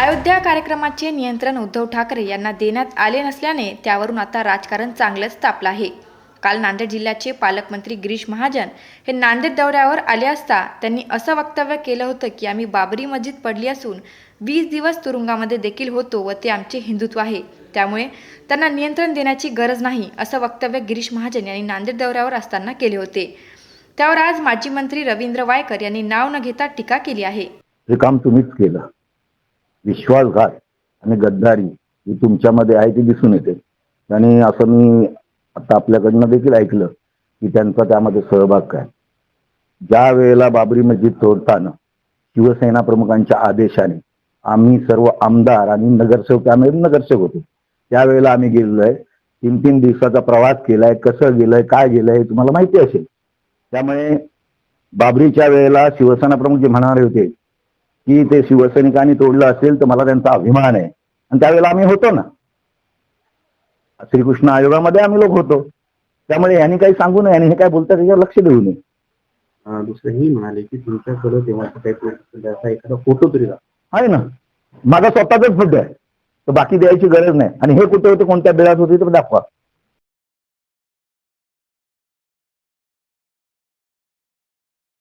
अयोध्या कार्यक्रमाचे नियंत्रण उद्धव ठाकरे यांना देण्यात आले नसल्याने त्यावरून आता राजकारण चांगलंच तापलं आहे. काल नांदेड जिल्ह्याचे पालकमंत्री गिरीश महाजन हे नांदेड दौऱ्यावर आले असता त्यांनी असं वक्तव्य केलं होतं की आम्ही बाबरी मस्जिद पडली असून वीस दिवस तुरुंगामध्ये देखील होतो व ते आमचे हिंदुत्व आहे. त्यामुळे त्यांना नियंत्रण देण्याची गरज नाही असं वक्तव्य गिरीश महाजन यांनी नांदेड दौऱ्यावर असताना केले होते. त्यावर आज माजी मंत्री रवींद्र वायकर यांनी नाव न घेता टीका केली आहे. हे काम तुम्हीच केलं. विश्वासघात आणि गद्दारी ही तुमच्यामध्ये आहे ती दिसून येते? आणि असं मी आता आपल्याकडनं देखील ऐकलं की त्यांचा त्यामध्ये सहभाग काय? ज्या वेळेला बाबरी मस्जिद तोडताना शिवसेना प्रमुखांच्या आदेशाने आम्ही सर्व आमदार आणि नगरसेवक आम्ही नगरसेवक होतो. त्यावेळेला आम्ही गेलेलो आहे तीन तीन दिवसाचा प्रवास केलाय कसं गेलंय काय गेलंय हे तुम्हाला माहिती असेल. त्यामुळे बाबरीच्या वेळेला शिवसेना प्रमुख जे म्हणाले होते की ते शिवसैनिकांनी तोडलं असेल तर मला त्यांचा अभिमान आहे. आणि त्यावेळेला आम्ही होतो ना. श्रीकृष्ण आयोगामध्ये आम्ही लोक होतो. त्यामुळे यांनी काही सांगू नये आणि हे काय बोलतात त्याच्यावर लक्ष देऊ नये. अं, दुसरं हे म्हणाले की तुमच्याकडे असा एखादा फोटो तरी. आहे ना. माझा स्वतःचाच फोटो आहे. तर बाकी द्यायची गरज नाही. आणि हे कुठे होते कोणत्या बेळात होते तर दाखवा.